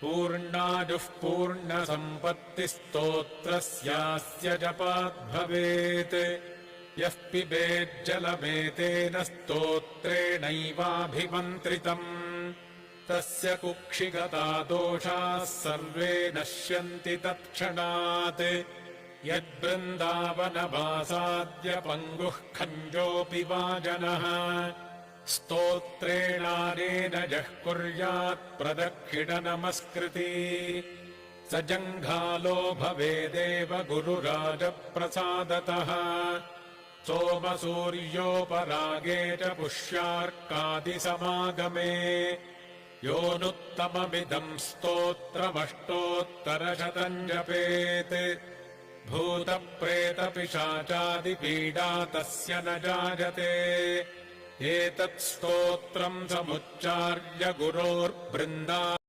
पूर्णायुः पूर्णसम्पत्तिस्तोत्रस्यास्य जपाद्भवेत् यः पिबेज्जलमेतेन स्तोत्रेणैवाभिमन्त्रितम्। तस्य कुक्षिगता दोषाः सर्वे नश्यन्ति तत्क्षणात्। यद्वृन्दावनवासाद्य पङ्गुः खञ्जोऽपि वा जनः स्तोत्रेणानेन यः कुर्यात् प्रदक्षिणनमस्कृति। स जङ्घालो भवेदेव गुरुराजप्रसादतः। सोमसूर्योपरागे च पुष्यार्कादिसमागमे। योऽनुत्तममिदम् स्तोत्रमष्टोत्तरशतम् जपेत् भूतप्रेतपिशाचादिपीडा तस्य न जायते एतत् स्तोत्रम् समुच्चार्य गुरोर्बृन्दा